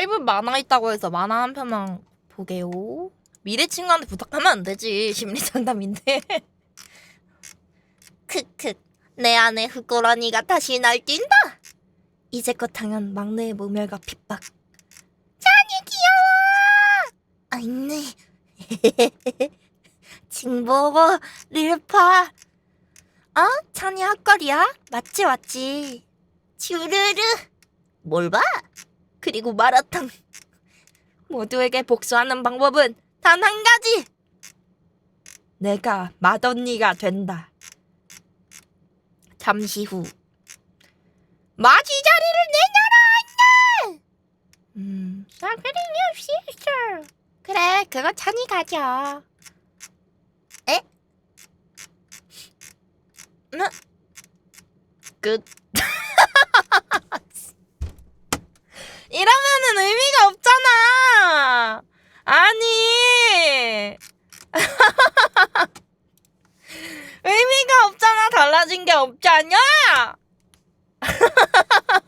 짧은 만화 있다고 해서 만화 한 편만 보게요. 미래 친구한테 부탁하면 안 되지. 심리 상담인데. 크크. 내 안에 흑고라니가 다시 날뛴다. 이제 껏 당한 막내의 모멸과 핍박. 찬이 귀여워. 아 있네. 징보고 릴파. 어? 찬이 핫거리야? 맞지 맞지. 쭈르르. 뭘 봐? 그리고 마라탕. 모두에게 복수하는 방법은 단 한 가지. 내가 맏언니가 된다. 잠시 후. 마지 자리를 내놔라, 안녕! 음, 사그리니 없이 있어. 그래, 그거 찬이 가져. 에? 응? 끝. 의미가 없잖아. 달라진 게 없지 않냐?